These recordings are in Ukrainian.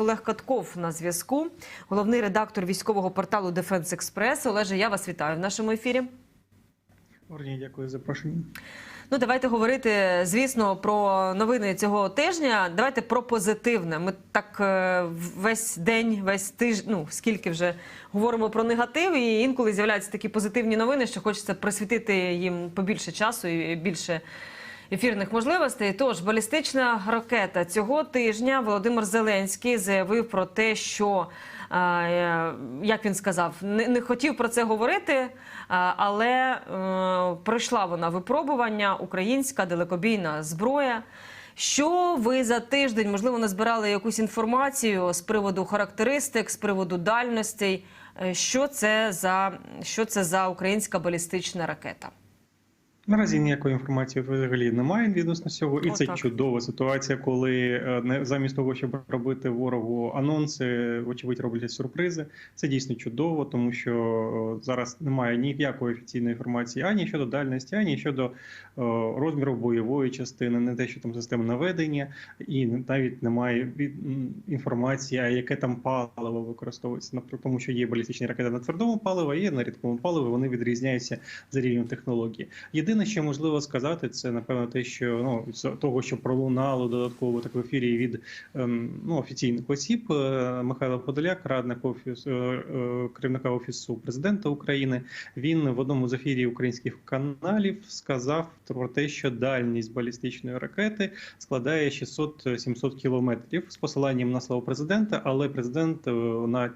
Олег Катков на зв'язку, головний редактор військового порталу Дефенс Експрес. Олеже, я вас вітаю в нашому ефірі. Орні, дякую за запрошення. Ну, давайте говорити, звісно, про новини цього тижня. Давайте про позитивне. Ми так е, весь день, весь тиждень, ну скільки вже говоримо про негатив, і інколи з'являються такі позитивні новини, що хочеться присвятити їм побільше часу і більше. Ефірних можливостей. Тож балістична ракета цього тижня Володимир Зеленський заявив про те, що е, як він сказав, не, не хотів про це говорити, е, але е, пройшла вона випробування, українська далекобійна зброя. Що ви за тиждень можливо назбирали якусь інформацію з приводу характеристик, з приводу дальностей? Е, Що це за що це за українська балістична ракета? Наразі ніякої інформації взагалі немає відносно цього, і О, це так. чудова ситуація, коли е, замість того, щоб робити ворогу анонси, вочевидь роблять сюрпризи. Це дійсно чудово, тому що е, зараз немає ніякої офіційної інформації ані щодо дальності, ані щодо е, розміру бойової частини, не те, що там система наведення, і навіть немає інформації, а яке там паливо використовується. Тому що є балістичні ракети на твердому паливі, є на рідкому паливі. Вони відрізняються за рівнем технології. Єдине, що можливо сказати, це напевно те, що ну того, що пролунало додатково так в ефірі від ем, ну, офіційних осіб, е, Михайло Подоляк, радник офісу е, е, керівника офісу президента України. Він в одному з ефірів українських каналів сказав про те, що дальність балістичної ракети складає 600-700 кілометрів з посиланням на слово президента, але президент на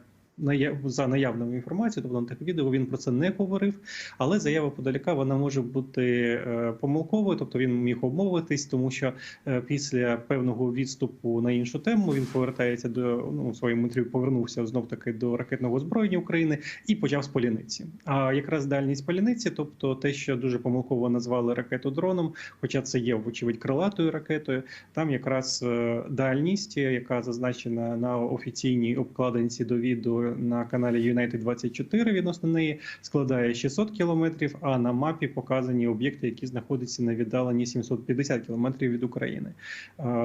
за наявною інформацією, тобто на тих відео він про це не говорив. Але заява Подоляка вона може бути е, помилковою, тобто він міг обмовитись, тому що е, після певного відступу на іншу тему він повертається до ну, своєму інтерв'ю повернувся знов таки до ракетного озброєння України і почав з поліниці. А якраз дальність поліниці, тобто те, що дуже помилково назвали ракету дроном, хоча це є вочевидь крилатою ракетою. Там якраз е, дальність, яка зазначена на офіційній обкладинці до відео на каналі United 24 відносно неї, складає 600 кілометрів. А на мапі показані об'єкти, які знаходяться на віддаленні 750 кілометрів від України.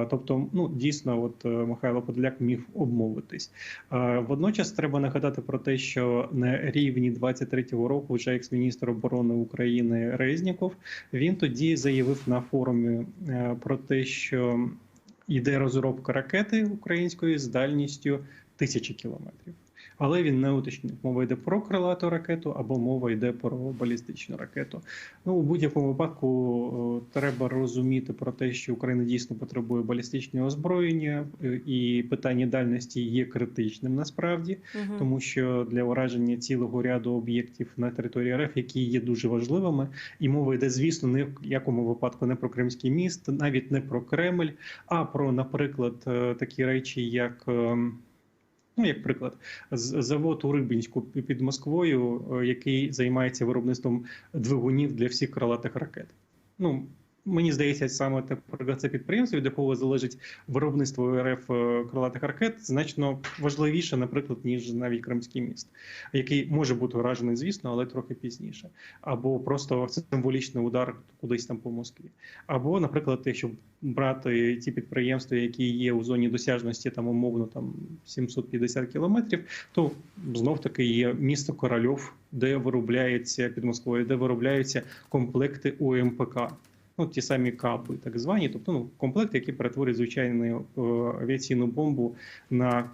Тобто, ну дійсно, от е, Михайло Подоляк міг обмовитись. Водночас треба нагадати про те, що на рівні 23-го року вже екс-міністр оборони України Резніков він тоді заявив на форумі е, про те, що йде розробка ракети української з дальністю тисячі кілометрів. Але він не уточнив, мова йде про крилату ракету або мова йде про балістичну ракету. Ну у будь-якому випадку е, треба розуміти про те, що Україна дійсно потребує балістичного озброєння, е, і питання дальності є критичним насправді, Мгм. тому що для ураження цілого ряду об'єктів на території РФ, які є дуже важливими, і мова йде, звісно, не в якому випадку не про Кримський міст, навіть не про Кремль, а про, наприклад, е, такі речі, як. Ну, як приклад, завод у Рибінську під Москвою, е, який займається виробництвом двигунів для всіх крилатих ракет. Ну мені здається, саме про це підприємство, від якого залежить виробництво РФ е, крилатих ракет, значно важливіше, наприклад, ніж навіть Кримський міст, який може бути уражений, звісно, але трохи пізніше, або просто символічний удар кудись там по Москві. Або, наприклад, якщо брати ті підприємства, які є у зоні досяжності, там умовно там 750 кілометрів, то знов таки є місто Корольов, де виробляється під Москвою, де виробляються комплекти УМПК. Ну, ті самі капи, так звані, тобто ну, комплекти, які перетворюють звичайну е, авіаційну бомбу на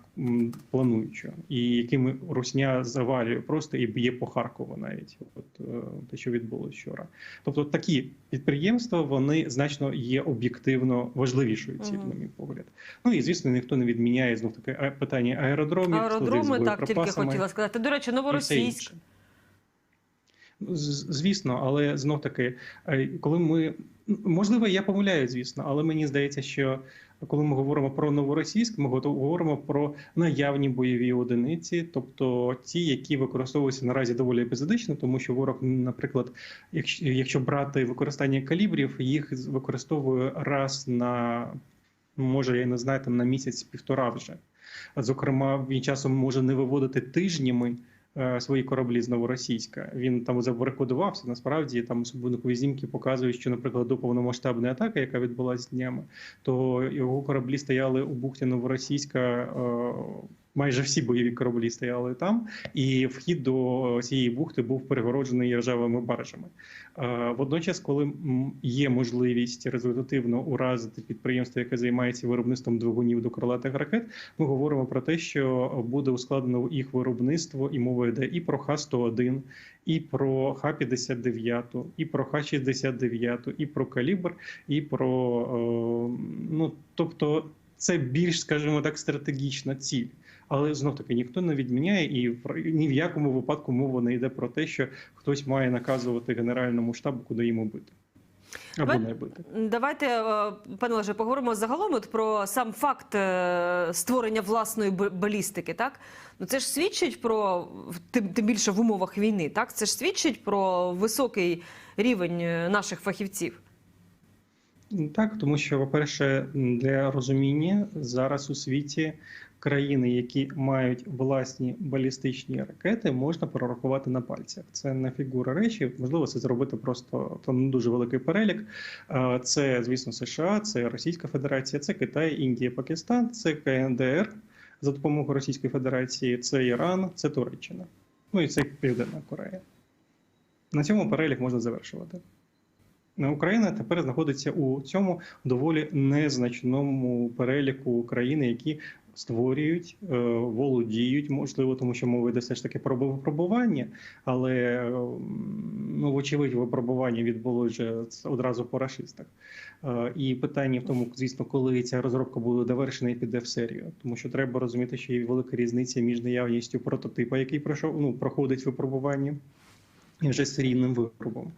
плануючу, і якими Русня завалює просто і б'є по Харкову навіть, от е, те, що відбулося вчора. Тобто такі підприємства вони значно є об'єктивно важливішою Мгм. на мій погляд. Ну і звісно, ніхто не відміняє знов таки питання аеродромів, Аеродроми, так тільки хотіла сказати. До речі, новоросійськ. Звісно, але знов таки, е, коли ми можливо, я помиляю, звісно, але мені здається, що коли ми говоримо про новоросійськ, ми говоримо про наявні бойові одиниці, тобто ті, які використовуються наразі доволі епізодично, тому що ворог, наприклад, якщо, брати використання калібрів, їх використовує раз на може, я не знаю, там на місяць-півтора вже. Зокрема, він часом може не виводити тижнями свої кораблі з Новоросійська. Він там забарикодувався. Насправді там супутникові знімки показують, що, наприклад, до повномасштабної атаки, яка відбулася днями, то його кораблі стояли у бухті Новоросійська. Майже всі бойові кораблі стояли там, і вхід до цієї бухти був перегороджений ржавими баржами. Е, Водночас, коли є можливість результативно уразити підприємство, яке займається виробництвом двигунів до крилатих ракет, ми говоримо про те, що буде ускладнено їх виробництво, і мова йде і про Х-101, і про Х-59, і про Х-69, і про калібр, і про е, ну тобто. Це більш, скажімо так, стратегічна ціль, але знов таки ніхто не відміняє, і ні в якому випадку мова не йде про те, що хтось має наказувати генеральному штабу, куди йому бити або не бити. Давайте, е, пане Олеже, поговоримо загалом от про сам факт е, створення власної балістики. Так ну це ж свідчить про тим, тим більше в умовах війни. Так це ж свідчить про високий рівень е, наших фахівців. Так, тому що, по-перше, для розуміння зараз у світі країни, які мають власні балістичні ракети, можна прорахувати на пальцях. Це не фігура речі. Можливо, це зробити просто там не дуже великий перелік. Це, звісно, США, це Російська Федерація, це Китай, Індія, Пакистан, це КНДР за допомогою Російської Федерації, це Іран, це Туреччина. Ну і це Південна Корея. На цьому перелік можна завершувати. Україна тепер знаходиться у цьому доволі незначному переліку країн, які створюють, е, володіють, можливо, тому що мова йде все ж таки про випробування, але ну, вочевидь, випробування відбулося вже одразу по рашистах. Е, І питання в тому, звісно, коли ця розробка буде довершена і піде в серію, тому що треба розуміти, що є велика різниця між наявністю прототипа, який пройшов, ну, проходить випробування, і вже серійним виробом.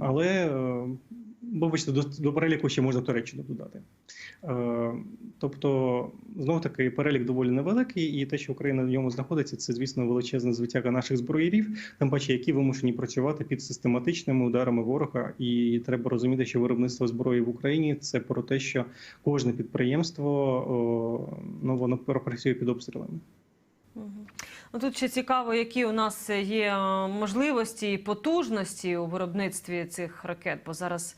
Але, е, вибачте, до, до переліку ще можна Туреччину додати. Е, Тобто, знов таки, перелік доволі невеликий, і те, що Україна в ньому знаходиться, це, звісно, величезна звитяга наших зброярів, тим паче, які вимушені працювати під систематичними ударами ворога. І треба розуміти, що виробництво зброї в Україні це про те, що кожне підприємство ну воно працює під обстрілами. Ну тут ще цікаво, які у нас є е, можливості і потужності у виробництві цих ракет, бо зараз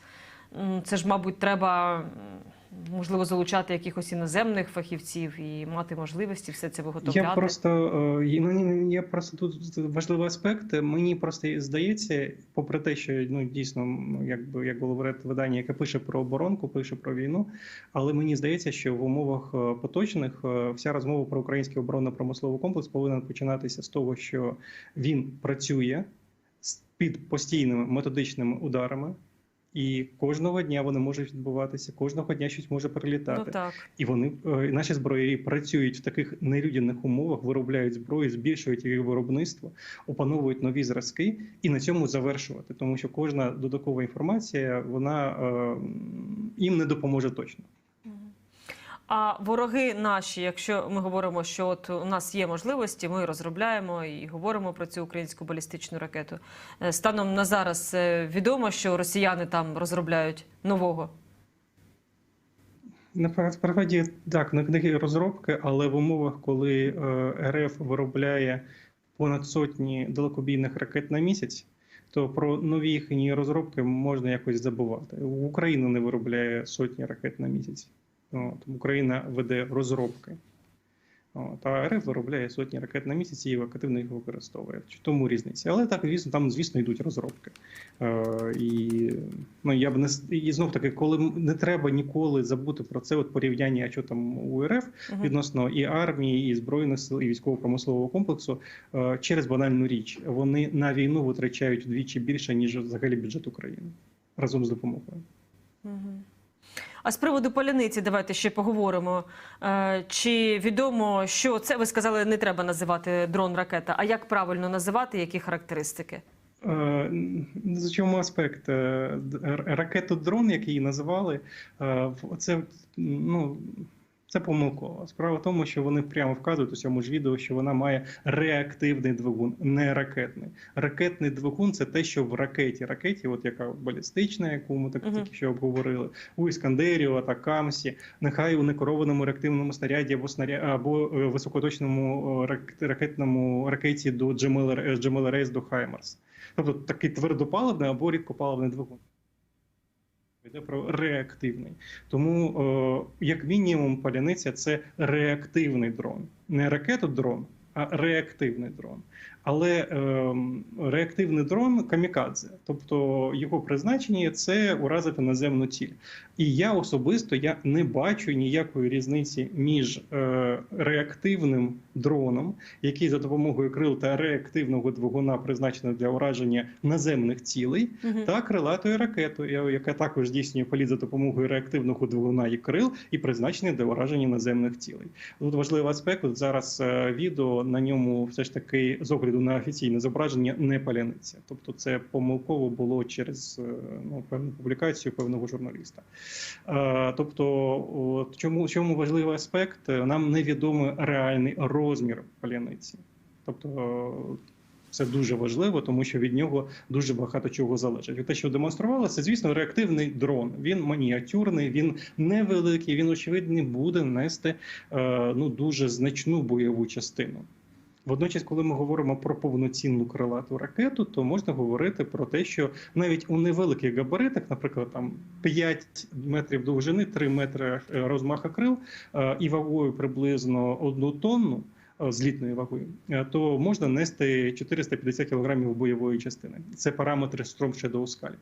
це ж, мабуть, треба можливо залучати якихось іноземних фахівців і мати можливості все це виготовляти. Я просто ну, я просто тут важливий аспект. Мені просто здається, попри те, що ну дійсно, якби як говорить видання, яке пише про оборонку, пише про війну. Але мені здається, що в умовах е, поточних е, вся розмова про український оборонно-промисловий комплекс повинен починатися з того, що він працює під постійними методичними ударами. І кожного дня вони можуть відбуватися, кожного дня щось може прилітати. Ну так. І вони е, наші зброярі працюють в таких нелюдяних умовах, виробляють зброю, збільшують її виробництво, опановують нові зразки і на цьому завершувати, тому що кожна додаткова інформація вона е, їм не допоможе точно. А вороги наші, якщо ми говоримо, що от у нас є можливості, ми розробляємо і говоримо про цю українську балістичну ракету. Е, Станом на зараз е, відомо, що росіяни там розробляють нового. Насправді так, на книги розробки, але в умовах, коли е, РФ виробляє понад сотні далекобійних ракет на місяць, то про нові їхні розробки можна якось забувати. Україна не виробляє сотні ракет на місяць. От, Україна веде розробки. От, а РФ виробляє сотні ракет на місяць і активно їх використовує. Тому різниця. Але так, звісно, там, звісно, йдуть розробки. Е, і ну, я б не і знов таки, коли не треба ніколи забути про це от порівняння, що там у РФ відносно і армії, і збройних сил, і військово-промислового комплексу е, через банальну річ. Вони на війну витрачають вдвічі більше, ніж взагалі бюджет України разом з допомогою. Мгм. А з приводу поляниці, давайте ще поговоримо. Е, Чи відомо, що це ви сказали, не треба називати дрон ракета? А як правильно називати, які характеристики? Е, За чому аспект? Е, Ракету дрон, який її називали, це ну. Це помилково. Справа в тому, що вони прямо вказують у цьому ж відео, що вона має реактивний двигун, не ракетний. Ракетний двигун це те, що в ракеті. Ракеті, от яка балістична, яку ми так тільки що обговорили, у Іскандері, у Атакамсі, нехай у некерованому реактивному снаряді або снаря... або е, високоточному ракетному ракеті до Джемела Джемела Рейс до Хаймарс. Тобто такий твердопаливний або рідкопаливний двигун. Йде про реактивний. Тому, е, як мінімум, паляниця це реактивний дрон, не ракетодрон, реактивний дрон. Але е, реактивний дрон камікадзе, тобто його призначення це уразити наземну ціль. І я особисто я не бачу ніякої різниці між е, реактивним дроном, який за допомогою крил та реактивного двигуна призначений для ураження наземних цілей, Мгм. та крилатою ракетою, яка також здійснює політ за допомогою реактивного двигуна і крил, і призначений для ураження наземних цілей. Тут важливий аспект. Зараз е, на ньому все ж таки з огляду на офіційне зображення не паляниця. Тобто, це помилково було через е, ну, певну публікацію певного журналіста. Е, Тобто, чому чому важливий аспект? Нам невідомий реальний розмір паляниці. Тобто це дуже важливо, тому що від нього дуже багато чого залежить. І Те, що демонструвалося, звісно, реактивний дрон. Він маніатюрний, він невеликий. Він очевидно буде нести е, ну дуже значну бойову частину. Водночас, коли ми говоримо про повноцінну крилату ракету, то можна говорити про те, що навіть у невеликих габаритах, наприклад, там 5 метрів довжини, 3 метри е, розмаха крил е, і вагою приблизно одну тонну е, злітною вагою, е, то можна нести 450 кг бойової частини. Це параметри Storm Shadow Scalp.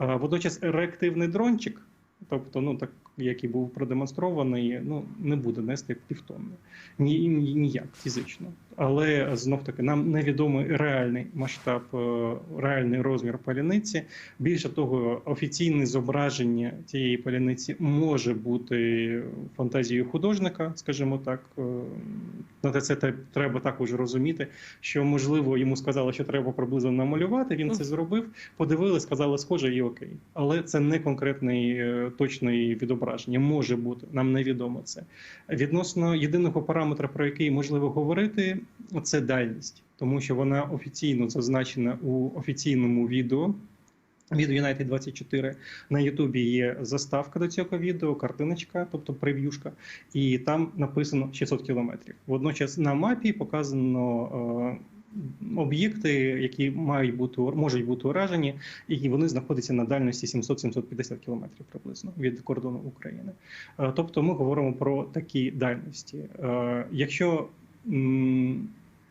Е, Водночас реактивний дрончик, тобто, ну так який був продемонстрований, ну не буде нести півтонни. Ні, ні- ніяк фізично. Але знов таки нам невідомий реальний масштаб, е, реальний розмір паляниці. Більше того, офіційне зображення цієї паляниці може бути фантазією художника, скажімо так. Е, На це те- треба також розуміти, що можливо йому сказали, що треба приблизно намалювати. Він це зробив, подивили, сказали, схоже, і окей. Але це не конкретний точний відображення. Може бути, нам невідомо це. Відносно єдиного параметра, про який можливо говорити, це дальність, тому що вона офіційно зазначена у офіційному відео. Від United 24 на Ютубі є заставка до цього відео, картиночка, тобто прев'юшка, і там написано 600 кілометрів. Водночас на мапі показано е, об'єкти, які мають бути можуть бути уражені, і вони знаходяться на дальності 700-750 кілометрів приблизно від кордону України. Е, тобто, ми говоримо про такі дальності. Е, якщо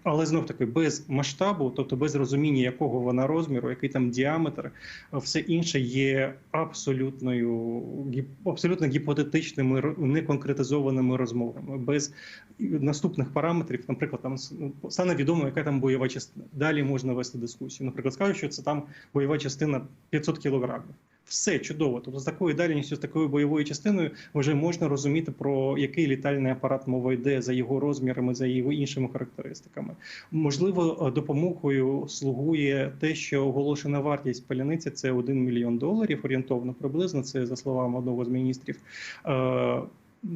але знов таки без масштабу, тобто без розуміння, якого вона розміру, який там діаметр, все інше є абсолютною абсолютно гіпотетичними неконкретизованими розмовами. Без наступних параметрів, наприклад, там стане відомо, яка там бойова частина. Далі можна вести дискусію. Наприклад, скажуть, що це там бойова частина 500 кілограмів. Все чудово. Тобто з такою дальністю, з такою бойовою частиною вже можна розуміти про який літальний апарат мова йде за його розмірами, за його іншими характеристиками. Можливо, е, допомогою слугує те, що оголошена вартість паляниці це 1 мільйон доларів, орієнтовно приблизно. Це за словами одного з міністрів. Е,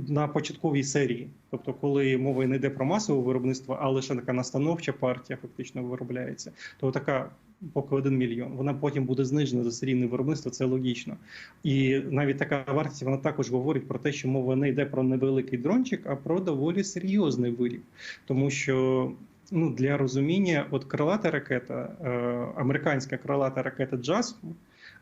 На початковій серії, тобто, коли мова не йде про масове виробництво, а лише така настановча партія фактично виробляється, то така поки 1 мільйон. Вона потім буде знижена за серійне виробництво, це логічно. І навіть така вартість вона також говорить про те, що мова не йде про невеликий дрончик, а про доволі серйозний виріб, тому що. Ну, для розуміння, от крилата ракета, е, американська крилата ракета JASM,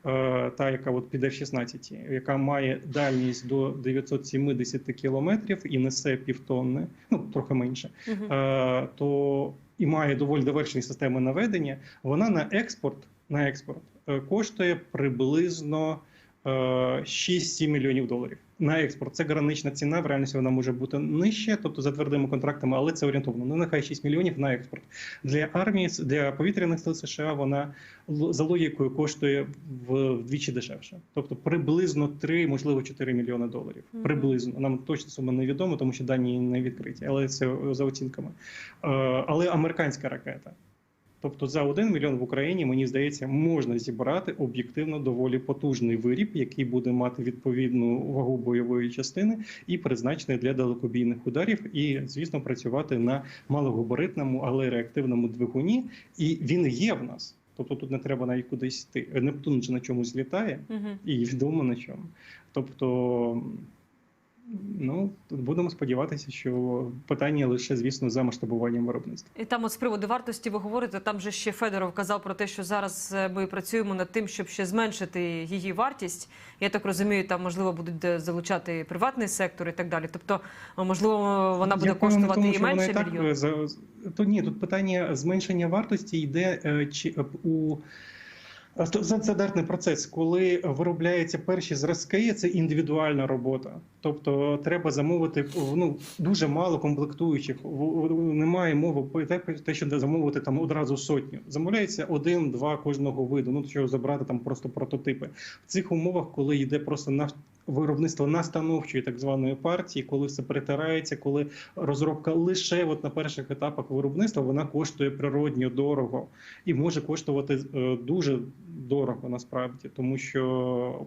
е, та яка от під F-16, яка має дальність до 970 кілометрів і несе півтонни, ну трохи менше, е, то і має доволі довершені системи наведення, вона на експорт на експорт е, коштує приблизно е, 6-7 мільйонів доларів. На експорт це гранична ціна. В реальності вона може бути нижче, тобто за твердими контрактами, але це орієнтовно. Ну нехай 6 мільйонів на експорт. Для армії для повітряних сил США вона за логікою коштує вдвічі дешевше, тобто приблизно 3, можливо 4 мільйони доларів. Приблизно нам точно сума невідома, тому що дані не відкриті, але це за оцінками. Е, Але американська ракета. Тобто за 1 мільйон в Україні, мені здається, можна зібрати об'єктивно доволі потужний виріб, який буде мати відповідну вагу бойової частини і призначений для далекобійних ударів, і звісно працювати на малогабаритному, але реактивному двигуні. І він є в нас. Тобто тут не треба навіть кудись йти. Нептун же на чомусь літає, Угу. і відомо на чому. Тобто, ну тут будемо сподіватися, що питання лише, звісно, за масштабуванням виробництва. І там, от з приводу вартості, ви говорите, там же ще Федоров казав про те, що зараз е, ми працюємо над тим, щоб ще зменшити її вартість. Я так розумію, там можливо будуть е, залучати приватний сектор і так далі. Тобто, е, можливо, вона буде Я коштувати тому, і менше і так, за- То ні, тут питання зменшення вартості йде чи у. Це стандартний процес, коли виробляються перші зразки, це індивідуальна робота. Тобто треба замовити ну дуже мало комплектуючих. Немає мови те, що замовити там одразу сотню. Замовляється один-два кожного виду. Ну щоб забрати там просто прототипи. В цих умовах, коли йде просто виробництво настановчої так званої партії, коли все притирається, коли розробка лише от на перших етапах виробництва вона коштує природньо дорого і може коштувати е, дуже дорого насправді, тому що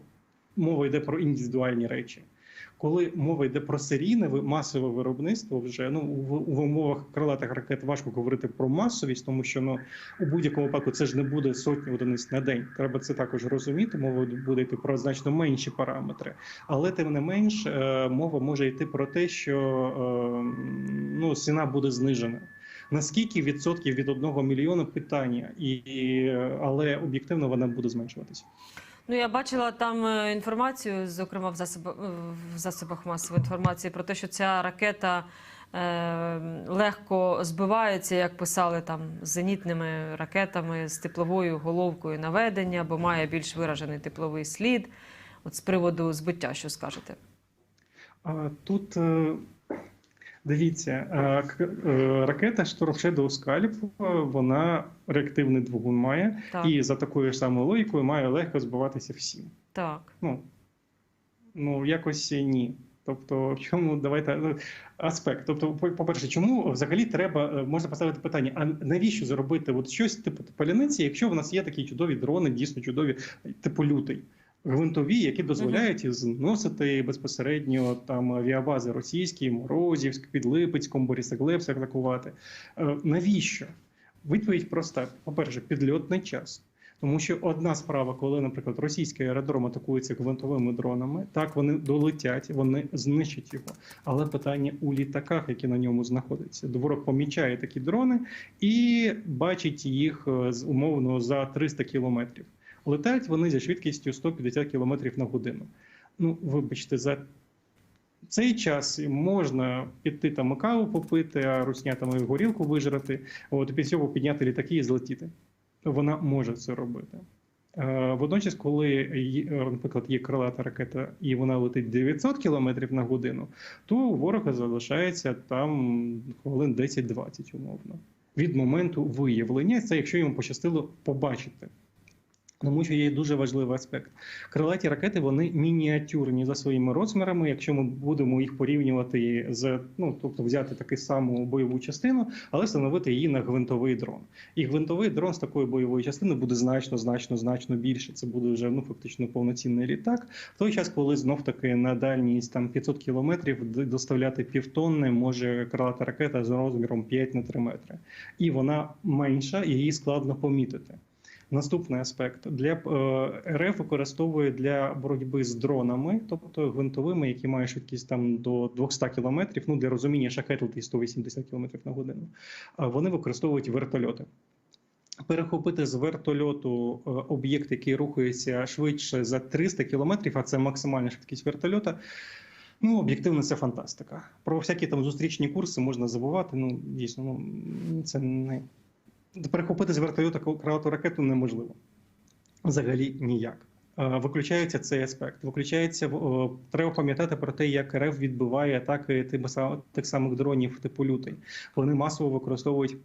мова йде про індивідуальні речі. Коли мова йде про серійне масове виробництво, вже ну в, в умовах крилатих ракет важко говорити про масовість, тому що ну у будь-якому випадку це ж не буде сотні одиниць на день. Треба це також розуміти. Мова буде йти про значно менші параметри, але тим не менш е, мова може йти про те, що е, ну ціна буде знижена. Наскільки відсотків від одного мільйона питання, і, і, але об'єктивно вона буде зменшуватися. Ну, я бачила там е, інформацію, зокрема в засобах, в засобах масової інформації, про те, що ця ракета е, легко збивається, як писали там з зенітними ракетами з тепловою головкою наведення, бо має більш виражений тепловий слід. От з приводу збиття, що скажете? Тут е, дивіться, е, ракета Shadow Scalp, е, вона реактивний двигун має, Так, і за такою ж самою логікою має легко збиватися всім. так. Ну, ну якось ні. Тобто, чому давайте ну, аспект? Тобто, по- по-перше, чому взагалі треба е, можна поставити питання: а навіщо зробити от щось типу паляниці, якщо в нас є такі чудові дрони, дійсно чудові, типу лютий, гвинтові, які дозволяють зносити безпосередньо там авіабази російські, Морозівськ, під Липецьком, Борисоглебськ атакувати. Е, Навіщо? Відповідь проста: по-перше, підльотний час. Тому що одна справа, коли, наприклад, російський аеродром атакується гвинтовими дронами, так вони долетять, вони знищать його. Але питання у літаках, які на ньому знаходяться, ворог помічає такі дрони і бачить їх е, з- умовно за 300 кілометрів. Летають вони зі швидкістю 150 кілометрів на годину. Ну, вибачте, за цей час можна піти там каву попити, а русня там і горілку вижрати, от після цього підняти літаки і злетіти. Вона може це робити. Е, Водночас, коли, е, наприклад, є крилата ракета і вона летить 900 км на годину, то ворога залишається там хвилин 10-20 умовно. Від моменту виявлення, це якщо йому пощастило побачити. Тому що є дуже важливий аспект. Крилаті ракети вони мініатюрні за своїми розмірами. Якщо ми будемо їх порівнювати з ну, тобто взяти таку саму бойову частину, але встановити її на гвинтовий дрон. І гвинтовий дрон з такої бойової частини буде значно, значно, значно більше. Це буде вже ну фактично повноцінний літак. В той час, коли знов таки на дальність там 500 кілометрів доставляти півтонни, може крилата ракета з розміром 5 на 3 метри, і вона менша, її складно помітити. Наступний аспект для е, РФ використовує для боротьби з дронами, тобто гвинтовими, які мають швидкість там до 200 км, ну для розуміння шахет 180 км на годину. Вони використовують вертольоти. Перехопити з вертольоту е, об'єкт, який рухається швидше за 300 км, а це максимальна швидкість вертольота. Ну, об'єктивно, це фантастика. Про всякі там зустрічні курси можна забувати. Ну, дійсно, ну це не перехопити з вертольота крилату ракету неможливо. Взагалі ніяк. Е, Виключається цей аспект. Виключається о, треба пам'ятати про те, як РФ відбиває атаки тих самих дронів типу лютий. Вони масово використовують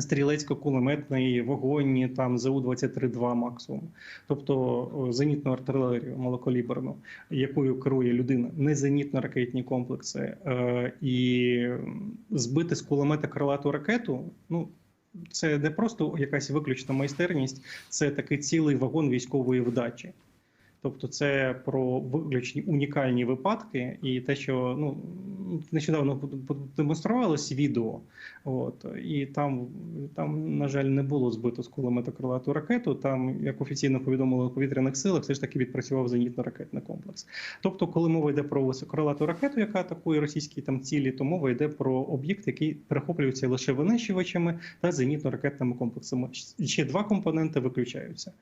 стрілецько-кулеметний вогонь там ЗУ-23-2 максимум, тобто зенітну артилерію малокаліберну, якою керує людина, не зенітно-ракетні комплекси, е, і збити з кулемета крилату ракету, ну це не просто якась виключна майстерність, це такий цілий вагон військової вдачі. Тобто, це про виключні унікальні випадки, і те, що ну нещодавно демонструвалось відео, от і там, там, на жаль, не було збито з кулемета крилату ракету. Там, як офіційно повідомили у повітряних силах, все ж таки відпрацював зенітно-ракетний комплекс. Тобто, коли мова йде про висококрилату ракету, яка атакує російські там цілі, то мова йде про об'єкт, який перехоплюється лише винищувачами та зенітно-ракетними комплексами. Ще два компоненти виключаються.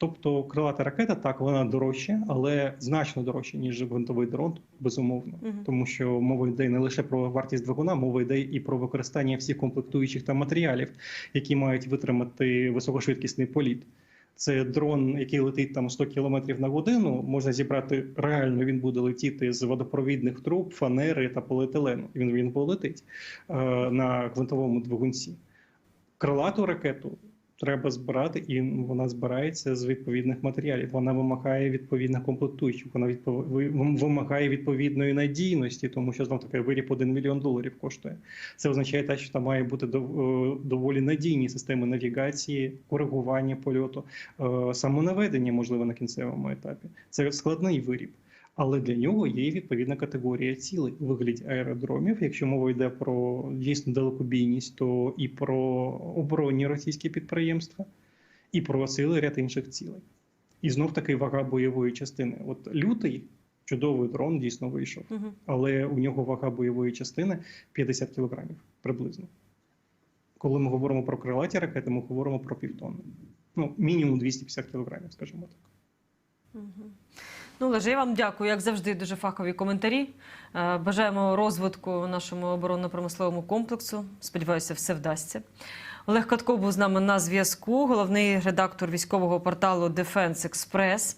Тобто крилата ракета так вона дорожча, але значно дорожча, ніж гвинтовий дрон, безумовно. Мгм. Тому що мова йде не лише про вартість двигуна, мова йде і про використання всіх комплектуючих та матеріалів, які мають витримати високошвидкісний політ. Це дрон, який летить там 100 км на годину. Можна зібрати реально. Він буде летіти з водопровідних труб, фанери та поліетилену. Він він полетить е, на гвинтовому двигунці. Крилату ракету треба збирати, і вона збирається з відповідних матеріалів. Вона вимагає відповідних комплектуючих, вона відпов... вимагає відповідної надійності, тому що знов таки виріб 1 мільйон доларів коштує. Це означає те, що там має бути е, доволі надійні системи навігації, коригування польоту, е, самонаведення, можливо, на кінцевому етапі. Це складний виріб. Але для нього є відповідна категорія цілей у вигляді аеродромів. Якщо мова йде про дійсно далекобійність, то і про оборонні російські підприємства, і про цілий ряд інших цілей. І знов таки вага бойової частини. От лютий чудовий дрон дійсно вийшов, але у нього вага бойової частини 50 кілограмів приблизно. Коли ми говоримо про крилаті ракети, ми говоримо про півтонни. Ну, мінімум 250 кілограмів, скажімо так. Мгм. Ну, Леже, я вам дякую, як завжди, дуже фахові коментарі. Е, Бажаємо розвитку нашому оборонно-промисловому комплексу. Сподіваюся, все вдасться. Олег Катко був з нами на зв'язку, головний редактор військового порталу Defense Express.